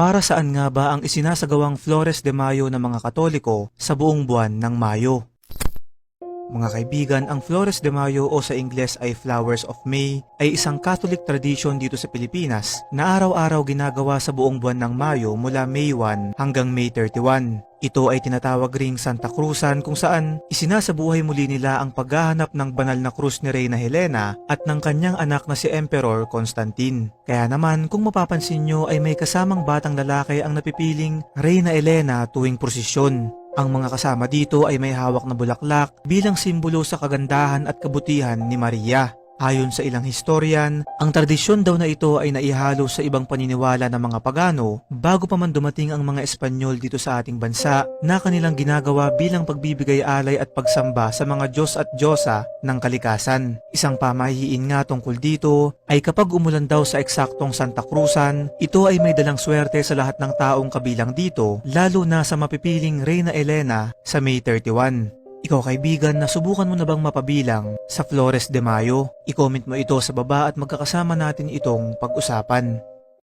Para saan nga ba ang isinasagawang Flores de Mayo ng mga Katoliko sa buong buwan ng Mayo? Mga kaibigan, ang Flores de Mayo o sa Ingles ay Flowers of May ay isang Catholic tradition dito sa Pilipinas na araw-araw ginagawa sa buong buwan ng Mayo mula May 1 hanggang May 31. Ito ay tinatawag ring Santa Cruzan kung saan isinasabuhay muli nila ang paghahanap ng banal na krus ni Reyna Helena at ng kanyang anak na si Emperor Constantine. Kaya naman kung mapapansin nyo ay may kasamang batang lalaki ang napipiling Reyna Elena tuwing prosesyon. Ang mga kasama dito ay may hawak na bulaklak bilang simbolo sa kagandahan at kabutihan ni Maria. Ayon sa ilang historian, ang tradisyon daw na ito ay naihalo sa ibang paniniwala ng mga pagano bago pa man dumating ang mga Espanyol dito sa ating bansa na kanilang ginagawa bilang pagbibigay alay at pagsamba sa mga Diyos at Diyosa ng kalikasan. Isang pamahiin nga tungkol dito ay kapag umulan daw sa eksaktong Santa Cruzan, ito ay may dalang swerte sa lahat ng taong kabilang dito, lalo na sa mapipiling Reyna Elena sa May 31. Ikaw kaibigan, nasubukan mo na bang mapabilang sa Flores de Mayo? I-comment mo ito sa baba at magkakasama natin itong pag-usapan.